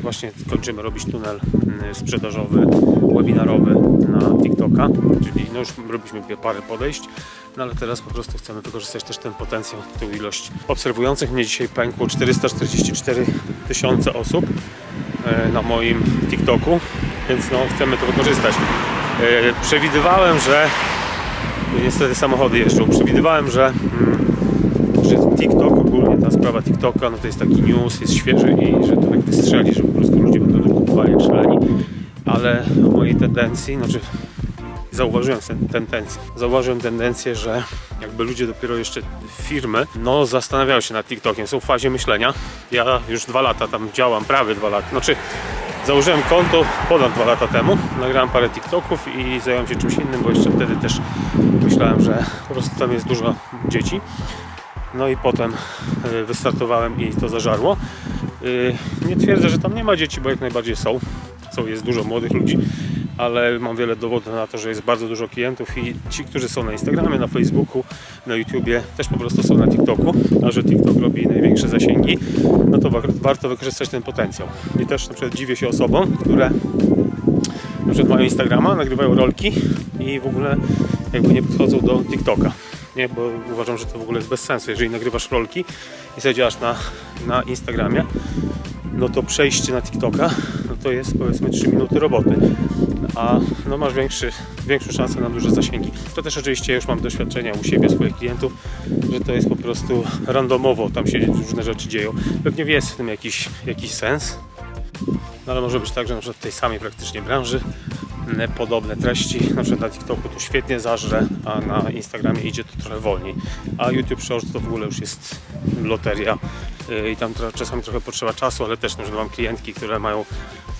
właśnie kończymy robić tunel mm, sprzedażowy, webinarowy na TikToka, czyli no już robiliśmy parę podejść, no ale teraz po prostu chcemy wykorzystać też ten potencjał, tą ilość obserwujących. Mnie dzisiaj pękło 444 tysiące osób e, na moim TikToku, więc no chcemy to wykorzystać. E, Przewidywałem, że niestety samochody jeżdżą. Przewidywałem, że, mm, że TikTok, ogólnie ta sprawa TikToka, no to jest taki news, jest świeży i że to tak wystrzeli, że po prostu ludzie będą to kupowali jak szaleni. Ale o mojej tendencji, znaczy zauważyłem ten, tendencję, zauważyłem tendencję, że jakby ludzie dopiero jeszcze firmy, no zastanawiają się nad TikTokiem, są w fazie myślenia. Ja już dwa lata tam działam, prawie dwa lata, znaczy Założyłem konto ponad dwa lata temu, nagrałem parę TikToków i zająłem się czymś innym, bo jeszcze wtedy też myślałem, że po prostu tam jest dużo dzieci. No i potem y, wystartowałem i to zażarło. Y, Nie twierdzę, że tam nie ma dzieci, bo jak najbardziej są. są jest dużo młodych ludzi, ale mam wiele dowodów na to, że jest bardzo dużo klientów i ci, którzy są na Instagramie, na Facebooku, na YouTubie, też po prostu są na TikToku, a że TikTok robi największe zasięgi, no to wa- warto wykorzystać ten potencjał. I też na przykład dziwię się osobom, które na przykład mają Instagrama, nagrywają rolki i w ogóle jakby nie podchodzą do TikToka. Nie, bo uważam, że to w ogóle jest bez sensu. Jeżeli nagrywasz rolki i sobie działasz na, na Instagramie, no to przejście na TikToka no to jest powiedzmy 3 minuty roboty. A no masz większy, większą szansę na duże zasięgi. To też oczywiście już mam doświadczenia u siebie, swoich klientów, że to jest po prostu randomowo, tam się różne rzeczy dzieją. Pewnie jest w tym jakiś, jakiś sens, no ale może być tak, że na przykład w tej samej praktycznie branży podobne treści, na przykład na TikToku to świetnie zażre, a na Instagramie idzie to trochę wolniej. A YouTube Shorts to w ogóle już jest loteria yy, i tam czasami trochę potrzeba czasu, ale też na przykład mam klientki, które mają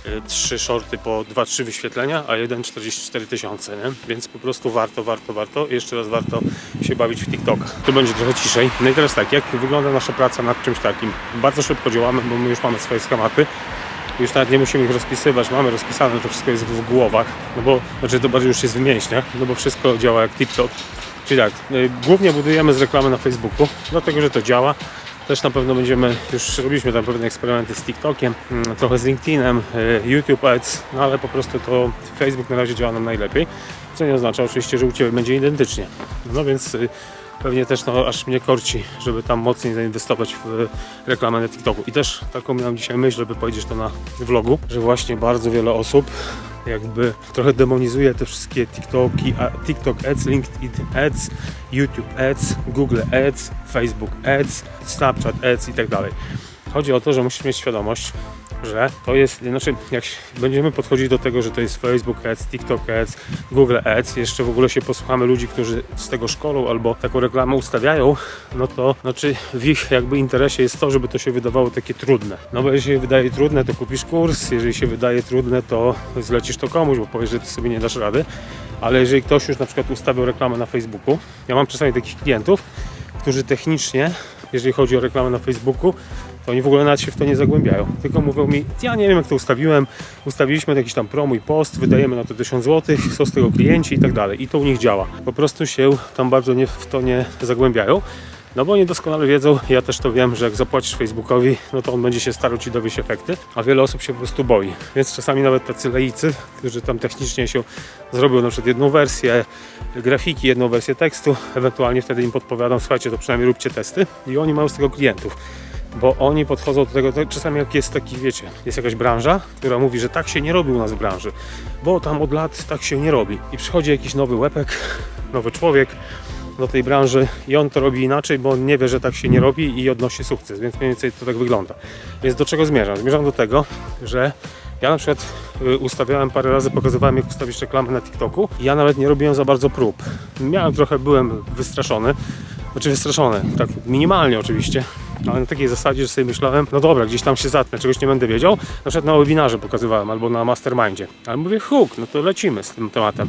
yy, trzy shorty po 2-3 wyświetlenia, a jeden 44 tysiące? Więc po prostu warto, warto, warto. Jeszcze raz warto się bawić w TikToka. Tu będzie trochę ciszej. No i teraz tak, jak wygląda nasza praca nad czymś takim? Bardzo szybko działamy, bo my już mamy swoje schematy. Już nawet nie musimy ich rozpisywać, mamy rozpisane, to wszystko jest w głowach, no bo, znaczy to bardziej już jest w mięśniach, no bo wszystko działa jak TikTok. Czyli tak, y, głównie budujemy z reklamy na Facebooku, dlatego że to działa. Też na pewno będziemy, już robiliśmy tam pewne eksperymenty z TikTokiem, mm, trochę z LinkedInem, y, YouTube Ads, no ale po prostu to Facebook na razie działa nam najlepiej, co nie oznacza oczywiście, że u Ciebie będzie identycznie. No więc y, pewnie też no, aż mnie korci, żeby tam mocniej zainwestować w reklamę na TikToku. I też taką miałem dzisiaj myśl, żeby powiedzieć to na vlogu, że właśnie bardzo wiele osób jakby trochę demonizuje te wszystkie TikToki, TikTok Ads, LinkedIn Ads, YouTube Ads, Google Ads, Facebook Ads, Snapchat Ads i tak dalej. Chodzi o to, że musisz mieć świadomość, że to jest, znaczy jak będziemy podchodzić do tego, że to jest Facebook Ads, TikTok Ads, Google Ads, jeszcze w ogóle się posłuchamy ludzi, którzy z tego szkolą albo taką reklamę ustawiają, no to znaczy w ich jakby interesie jest to, żeby to się wydawało takie trudne. No bo jeżeli się wydaje trudne, to kupisz kurs, jeżeli się wydaje trudne, to zlecisz to komuś, bo powiesz, że ty sobie nie dasz rady. Ale jeżeli ktoś już na przykład ustawił reklamę na Facebooku, ja mam czasami takich klientów, którzy technicznie, jeżeli chodzi o reklamę na Facebooku, to oni w ogóle nawet się w to nie zagłębiają. Tylko mówią mi, ja nie wiem jak to ustawiłem, ustawiliśmy jakiś tam promuj post, wydajemy na to 1000 zł, są z tego klienci i tak dalej. I to u nich działa. Po prostu się tam bardzo nie, w to nie zagłębiają. No bo oni doskonale wiedzą, ja też to wiem, że jak zapłacisz Facebookowi, no to on będzie się starał Ci dowieść efekty, a wiele osób się po prostu boi. Więc czasami nawet tacy laicy, którzy tam technicznie się zrobią na przykład jedną wersję grafiki, jedną wersję tekstu, ewentualnie wtedy im podpowiadam, słuchajcie, to przynajmniej róbcie testy i oni mają z tego klientów bo oni podchodzą do tego, czasami jak jest taki, wiecie, jest jakaś branża, która mówi, że tak się nie robi u nas w branży, bo tam od lat tak się nie robi. I przychodzi jakiś nowy łepek, nowy człowiek do tej branży i on to robi inaczej, bo on nie wie, że tak się nie robi i odnosi sukces, więc mniej więcej to tak wygląda. Więc do czego zmierzam? Zmierzam do tego, że ja na przykład y, ustawiałem parę razy, pokazywałem jak ustawić reklamę na TikToku ja nawet nie robiłem za bardzo prób. Miałem trochę, byłem wystraszony, znaczy wystraszony, tak minimalnie oczywiście, ale na takiej zasadzie, że sobie myślałem, no dobra, gdzieś tam się zatnę, czegoś nie będę wiedział. Na przykład na webinarze pokazywałem albo na mastermindzie. Ale mówię, huk, no to lecimy z tym tematem.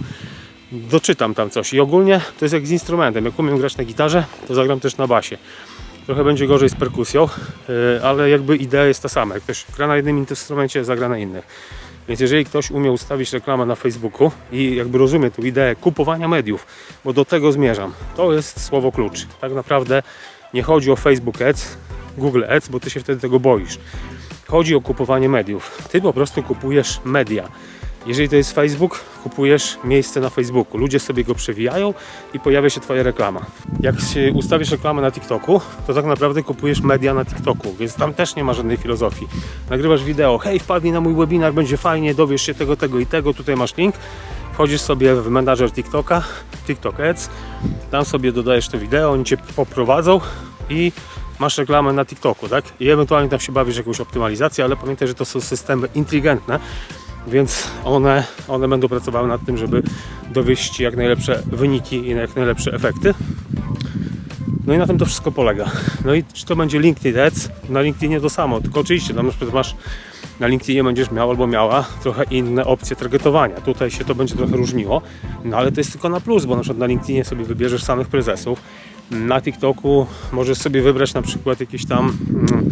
Doczytam tam coś i ogólnie to jest jak z instrumentem. Jak umiem grać na gitarze, to zagram też na basie. Trochę będzie gorzej z perkusją, yy, ale jakby idea jest ta sama. Jak ktoś gra na jednym instrumencie, zagra na innych. Więc jeżeli ktoś umie ustawić reklamę na Facebooku i jakby rozumie tą ideę kupowania mediów, bo do tego zmierzam, to jest słowo klucz. Tak naprawdę Nie chodzi o Facebook Ads, Google Ads, bo ty się wtedy tego boisz. Chodzi o kupowanie mediów. Ty po prostu kupujesz media. Jeżeli to jest Facebook, kupujesz miejsce na Facebooku. Ludzie sobie go przewijają i pojawia się Twoja reklama. Jak się ustawisz reklamę na TikToku, to tak naprawdę kupujesz media na TikToku, więc tam też nie ma żadnej filozofii. Nagrywasz wideo, hej, wpadnij na mój webinar, będzie fajnie, dowiesz się tego, tego i tego, tutaj masz link. Wchodzisz sobie w menadżer TikToka, TikTok Ads, tam sobie dodajesz to wideo, oni Cię poprowadzą i masz reklamę na TikToku, tak? I ewentualnie tam się bawisz jakąś optymalizację, ale pamiętaj, że to są systemy inteligentne, więc one, one będą pracowały nad tym, żeby dowieść jak najlepsze wyniki i jak najlepsze efekty. No i na tym to wszystko polega. No i czy to będzie LinkedIn Ads? Na LinkedInie to samo, tylko oczywiście tam na przykład masz na LinkedInie będziesz miał albo miała trochę inne opcje targetowania. Tutaj się to będzie trochę różniło, no ale to jest tylko na plus, bo na przykład na LinkedInie sobie wybierzesz samych prezesów. Na TikToku możesz sobie wybrać na przykład jakieś tam mm,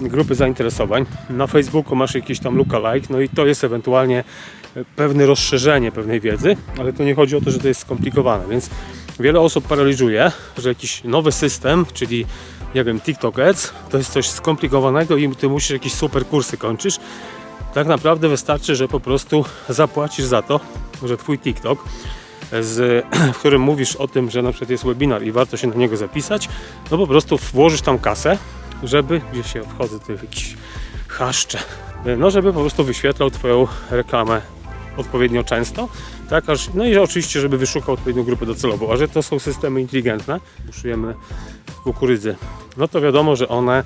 grupy zainteresowań. Na Facebooku masz jakiś tam lookalike, no i to jest ewentualnie pewne rozszerzenie pewnej wiedzy, ale to nie chodzi o to, że to jest skomplikowane, więc wiele osób paraliżuje, że jakiś nowy system, czyli nie wiem, TikTok Ads, to jest coś skomplikowanego i ty musisz jakieś super kursy kończysz. Tak naprawdę wystarczy, że po prostu zapłacisz za to, że twój TikTok, z, w którym mówisz o tym, że na przykład jest webinar i warto się na niego zapisać, no po prostu włożysz tam kasę, żeby, gdzie się wchodzę, to jakiś chaszcze, no żeby po prostu wyświetlał twoją reklamę odpowiednio często, tak, aż, no i oczywiście, żeby wyszukał odpowiednią grupę docelową, a że to są systemy inteligentne, uszujemy kukurydzy, no to wiadomo, że one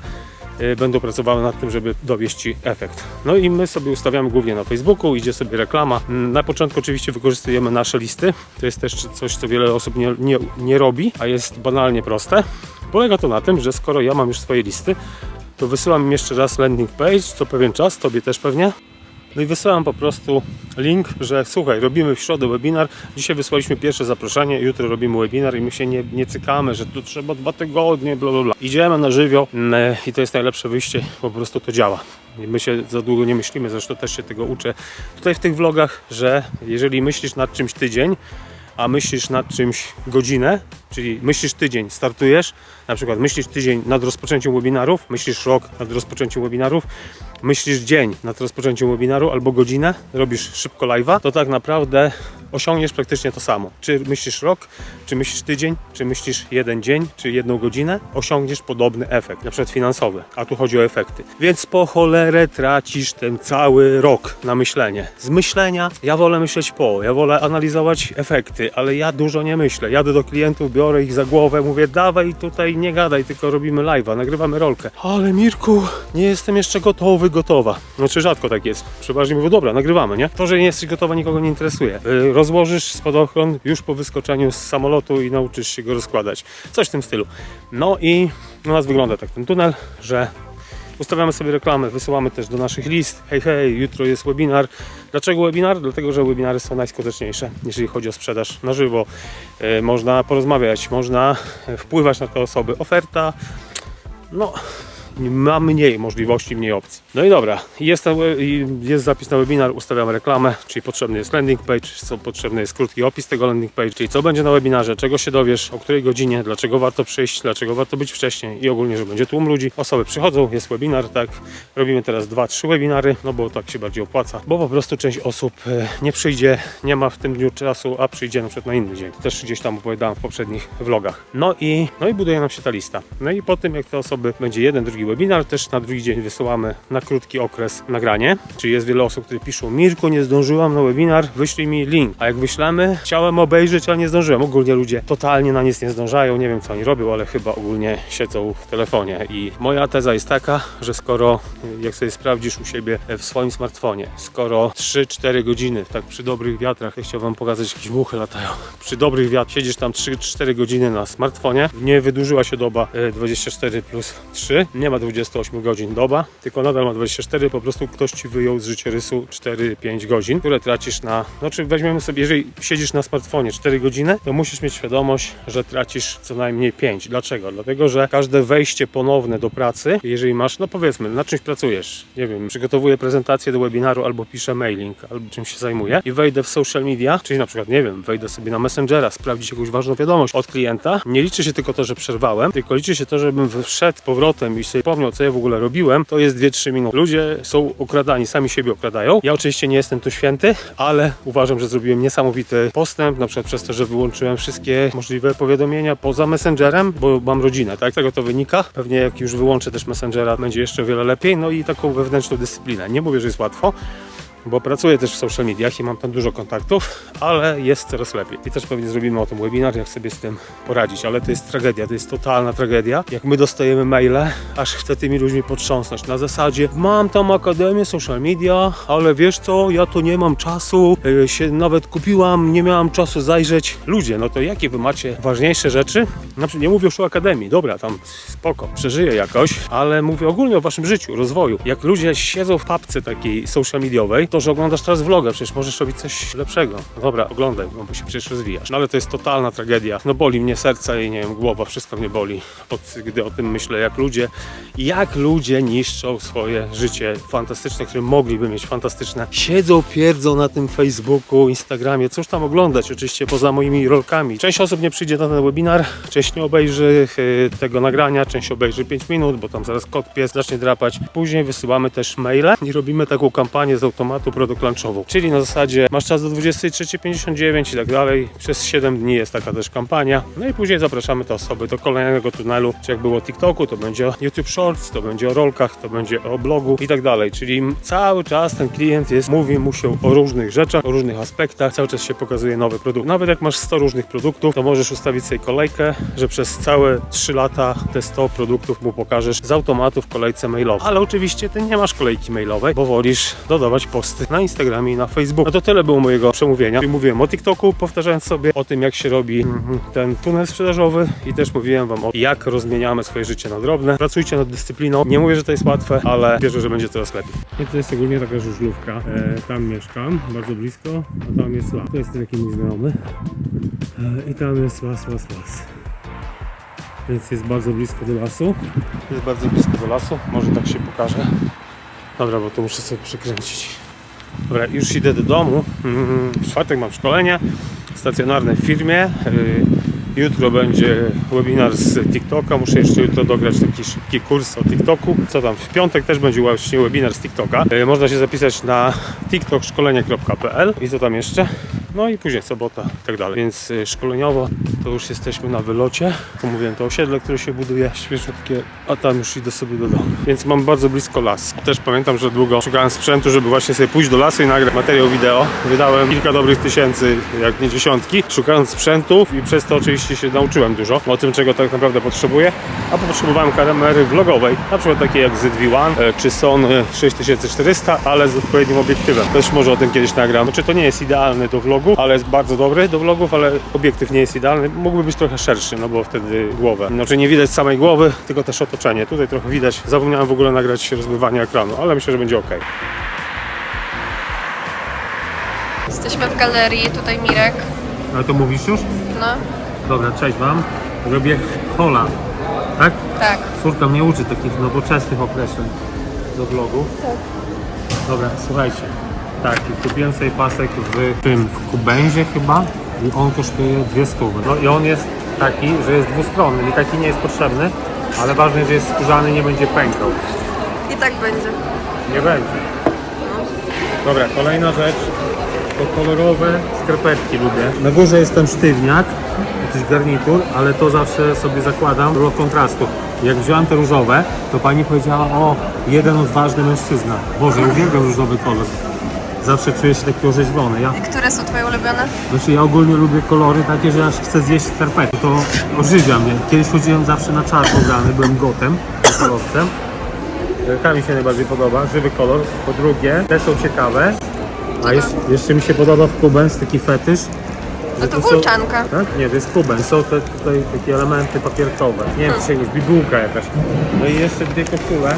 będą pracowały nad tym, żeby dowieść Ci efekt. No i my sobie ustawiamy głównie na Facebooku, idzie sobie reklama. Mm, Na początku oczywiście wykorzystujemy nasze listy. To jest też coś, co wiele osób nie, nie, nie robi, a jest banalnie proste. Polega to na tym, że skoro ja mam już swoje listy, to wysyłam im jeszcze raz landing page, co pewien czas, Tobie też pewnie. No i wysyłam po prostu link, że słuchaj, robimy w środę webinar, dzisiaj wysłaliśmy pierwsze zaproszenie, jutro robimy webinar i my się nie, nie cykamy, że tu trzeba dwa tygodnie, bla bla bla. Idziemy na żywioł mm, i to jest najlepsze wyjście, po prostu to działa. My się za długo nie myślimy, zresztą też się tego uczę tutaj w tych vlogach, że jeżeli myślisz nad czymś tydzień, a myślisz nad czymś godzinę, czyli myślisz tydzień, startujesz, na przykład myślisz tydzień nad rozpoczęciem webinarów, myślisz rok nad rozpoczęciem webinarów, myślisz dzień nad rozpoczęciem webinaru albo godzinę, robisz szybko live'a, to tak naprawdę osiągniesz praktycznie to samo. Czy myślisz rok, czy myślisz tydzień, czy myślisz jeden dzień, czy jedną godzinę, osiągniesz podobny efekt, na przykład finansowy, a tu chodzi o efekty. Więc po cholerę tracisz ten cały rok na myślenie. Z myślenia ja wolę myśleć po, ja wolę analizować efekty, ale ja dużo nie myślę. Jadę do klientów, biorę ich za głowę, mówię dawaj tutaj nie gadaj, tylko robimy live'a, nagrywamy rolkę. Ale Mirku, nie jestem jeszcze gotowy, gotowa. Znaczy rzadko tak jest. Przeważnie mówię, dobra, nagrywamy, nie? To, że nie jesteś gotowa nikogo nie interesuje. Yy, rozłożysz spadochron już po wyskoczeniu z samolotu i nauczysz się go rozkładać. Coś w tym stylu. No i u nas wygląda tak ten tunel, że Ustawiamy sobie reklamy, wysyłamy też do naszych list. Hej, hej, jutro jest webinar. Dlaczego webinar? Dlatego, że webinary są najskuteczniejsze, jeżeli chodzi o sprzedaż na żywo. E, można porozmawiać, można e, wpływać na te osoby. Oferta, no, ma mniej możliwości, mniej opcji. No i dobra, jest, jest zapis na webinar, ustawiamy reklamę, czyli potrzebny jest landing page, co potrzebny jest krótki opis tego landing page, czyli co będzie na webinarze, czego się dowiesz, o której godzinie, dlaczego warto przyjść, dlaczego warto być wcześniej i ogólnie, że będzie tłum ludzi. Osoby przychodzą, jest webinar, tak. Robimy teraz dwa, trzy webinary, no bo tak się bardziej opłaca, bo po prostu część osób e, nie przyjdzie, nie ma w tym dniu czasu, a przyjdzie na przykład na inny dzień. Też gdzieś tam opowiadałem w poprzednich vlogach. No i, no i buduje nam się ta lista. No i po tym, jak te osoby będzie jeden, drugi webinar, też na drugi dzień wysyłamy na krótki okres nagranie. Czyli jest wiele osób, które piszą: Mirku, nie zdążyłam na webinar, wyślij mi link. A jak wyślemy, chciałem obejrzeć, ale nie zdążyłem. Ogólnie ludzie totalnie na nic nie zdążają. Nie wiem, co oni robią, ale chyba ogólnie siedzą w telefonie. I moja teza jest taka, że skoro, jak sobie sprawdzisz u siebie w swoim smartfonie, skoro 3-4 godziny, tak przy dobrych wiatrach, ja chciałbym wam pokazać, jakieś muchy latają. Przy dobrych wiatrach siedzisz tam 3-4 godziny na smartfonie, nie wydłużyła się doba e, 24 plus 3, nie ma ma 28 godzin doba, tylko nadal ma 24, po prostu ktoś ci wyjął z życiorysu 4-5 godzin, które tracisz na, znaczy weźmiemy sobie, jeżeli siedzisz na smartfonie 4 godziny, to musisz mieć świadomość, że tracisz co najmniej 5. Dlaczego? Dlatego, że każde wejście ponowne do pracy, jeżeli masz, no powiedzmy, na czymś pracujesz, nie wiem, przygotowuję prezentację do webinaru albo piszę mailing, albo czymś się zajmuję i wejdę w social media, czyli na przykład, nie wiem, wejdę sobie na Messengera, sprawdzić jakąś ważną wiadomość od klienta, nie liczy się tylko to, że przerwałem, tylko liczy się to, żebym wszedł powrotem i sobie pomniał, co ja w ogóle robiłem, to jest 2-3 minuty. Ludzie są okradani, sami siebie okradają. Ja oczywiście nie jestem tu święty, ale uważam, że zrobiłem niesamowity postęp, na przykład przez to, że wyłączyłem wszystkie możliwe powiadomienia poza Messengerem, bo mam rodzinę, tak? Z tego to wynika. Pewnie jak już wyłączę też Messengera, będzie jeszcze o wiele lepiej. No i taką wewnętrzną dyscyplinę. Nie mówię, że jest łatwo, bo pracuję też w social mediach i mam tam dużo kontaktów, ale jest coraz lepiej. I też pewnie zrobimy o tym webinar, jak sobie z tym poradzić, ale to jest tragedia, to jest totalna tragedia. Jak my dostajemy maile, aż chcę tymi ludźmi potrząsnąć. Na zasadzie, mam tam akademię social media, ale wiesz co, ja to nie mam czasu, yy, się nawet kupiłam, nie miałam czasu zajrzeć. Ludzie, no to jakie wy macie ważniejsze rzeczy? Na przykład nie mówię już o akademii, dobra, tam spoko, przeżyję jakoś, ale mówię ogólnie o waszym życiu, rozwoju. Jak ludzie siedzą w papce takiej social mediowej, to, że oglądasz teraz vloga, przecież możesz robić coś lepszego. No dobra, oglądaj, bo się przecież rozwijasz. No ale to jest totalna tragedia. No boli mnie serce i nie wiem, głowa, wszystko mnie boli, od, gdy o tym myślę, jak ludzie, jak ludzie niszczą swoje życie fantastyczne, które mogliby mieć fantastyczne. Siedzą, pierdzą na tym Facebooku, Instagramie, cóż tam oglądać, oczywiście poza moimi rolkami. Część osób nie przyjdzie na ten webinar, część nie obejrzy y, tego nagrania, część obejrzy 5 minut, bo tam zaraz kot pies zacznie drapać. Później wysyłamy też maile i robimy taką kampanię z automatu produkt launchową. Czyli na zasadzie masz czas do 23.59 i tak dalej. Przez 7 dni jest taka też kampania. No i później zapraszamy te osoby do kolejnego tunelu. Czy jak było TikToku, to będzie o YouTube Shorts, to będzie o rolkach, to będzie o blogu i tak dalej. Czyli cały czas ten klient jest, mówi mu się o różnych rzeczach, o różnych aspektach. Cały czas się pokazuje nowy produkt. Nawet jak masz 100 różnych produktów, to możesz ustawić sobie kolejkę, że przez całe 3 lata te 100 produktów mu pokażesz z automatu w kolejce mailowej. Ale oczywiście ty nie masz kolejki mailowej, bo wolisz dodawać posty na Instagramie i na Facebooku. No to tyle było mojego przemówienia. Czyli mówiłem o TikToku, powtarzając sobie o tym, jak się robi mhm, ten tunel sprzedażowy i też mówiłem wam o jak rozmieniamy swoje życie na drobne. Pracujcie nad dyscypliną. Nie mówię, że to jest łatwe, ale wierzę, że będzie coraz lepiej. I to jest ogólnie taka żużlówka. E, tam mieszkam, bardzo blisko, a tam jest las. To jest taki mój znajomy. E, I tam jest las, las, las. Więc jest bardzo blisko do lasu. Jest bardzo blisko do lasu. Może tak się pokaże. Dobra, bo to muszę sobie przykręcić. Dobra, już idę do domu. W czwartek mam szkolenie stacjonarne w firmie. Y, Jutro będzie webinar z TikToka. Muszę jeszcze jutro dograć taki szybki kurs o TikToku. Co tam? W piątek też będzie właśnie webinar z TikToka. Y, Można się zapisać na tiktokszkolenie.pl i co tam jeszcze? No i później sobota i tak dalej. Więc y, szkoleniowo to już jesteśmy na wylocie. Tu mówiłem to osiedle, które się buduje, świeżutkie, a tam już idę sobie do domu. Więc mam bardzo blisko las. Też pamiętam, że długo szukałem sprzętu, żeby właśnie sobie pójść do lasu i nagrać materiał wideo. Wydałem kilka dobrych tysięcy, jak nie dziesiątki, szukając sprzętu i przez to oczywiście się nauczyłem dużo o tym, czego tak naprawdę potrzebuję. A potrzebowałem kamery vlogowej, na przykład takiej jak ZV-1 e, czy Son e, 6400, ale z odpowiednim obiektywem. Też może o tym kiedyś nagram. Znaczy to nie jest idealny do vlogu, ale jest bardzo dobry do vlogów, ale obiektyw nie jest idealny. Mógłby być trochę szerszy, no bo wtedy głowę. Znaczy nie widać samej głowy, tylko też otoczenie. Tutaj trochę widać. Zapomniałem w ogóle nagrać rozmywanie ekranu, ale myślę, że będzie ok. Jesteśmy w galerii, tutaj Mirek. Ale to mówisz już? No, Dobra, cześć Wam. Robię hola, tak? tak. Córka mnie uczy takich nowoczesnych określeń do vlogów. Dobra, słuchajcie. Tak, i kupiłem sobie pasek w tym, w Kubęzie chyba i on kosztuje dwie stówy. No i on jest taki, że jest dwustronny i taki nie jest potrzebny, ale ważne, że jest skórzany nie będzie pękał. I tak będzie. Nie będzie. Dobra, kolejna rzecz. To kolorowe skarpetki lubię. Na górze jest ten sztywniak, jakiś garnitur, ale to zawsze sobie zakładam do kontrastu. Jak wziąłem te różowe, to pani powiedziała, o, jeden odważny mężczyzna. Boże, uwielbiam różowy kolor. Zawsze czuję się taki orzeźwiony. Ja, Które są twoje ulubione? znaczy ja ogólnie lubię kolory takie, że aż chcę zjeść skarpetki. To ożywia mnie. Kiedyś chodziłem zawsze na czarno ubrany, byłem gotem, kolorowcem. Ta mi się najbardziej podoba, żywy kolor. Po drugie, te są ciekawe. A jeszcze, jeszcze mi się podoba w Kubens taki fetysz, No to są- włóczanka. Tak? Nie, to jest kuben. Są te tutaj takie elementy papierkowe. Nie wiem, czy się jest bibułka jakaś. No i jeszcze dwie koszule.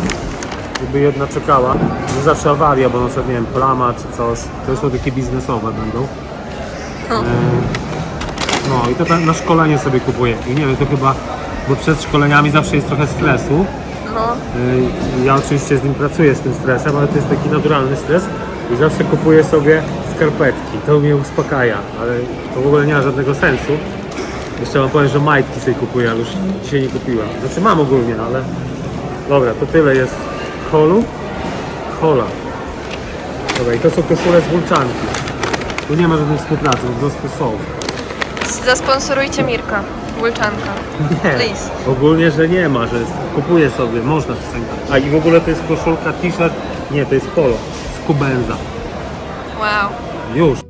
Gdyby jedna czekała. No zawsze awaria, bo na przykład, nie wiem, plama czy coś. To są takie biznesowe będą. No. E, No i to na szkolenie sobie kupuję. I nie wiem, to chyba, bo przed szkoleniami zawsze jest trochę stresu. No. Y, Ja oczywiście z nim pracuję, z tym stresem, ale to jest taki naturalny stres i zawsze kupuję sobie skarpetki. To mnie uspokaja, ale to w ogóle nie ma żadnego sensu. Jeszcze wam powiem, że majtki sobie kupuję, ale już dzisiaj nie kupiłem. Znaczy mam ogólnie, ale... Dobra, to tyle jest holu. Hola. Dobra, i to są koszule z włóczanki. Tu nie ma żadnej współpracy, po prostu są. Zasponsorujcie Mirka. Włóczanka. Nie, Please. ogólnie, że nie ma, że jest, kupuję sobie, można czasami. A i w ogóle to jest koszulka, t-shirt, nie, to jest polo, z Kubenza. Wow. Już.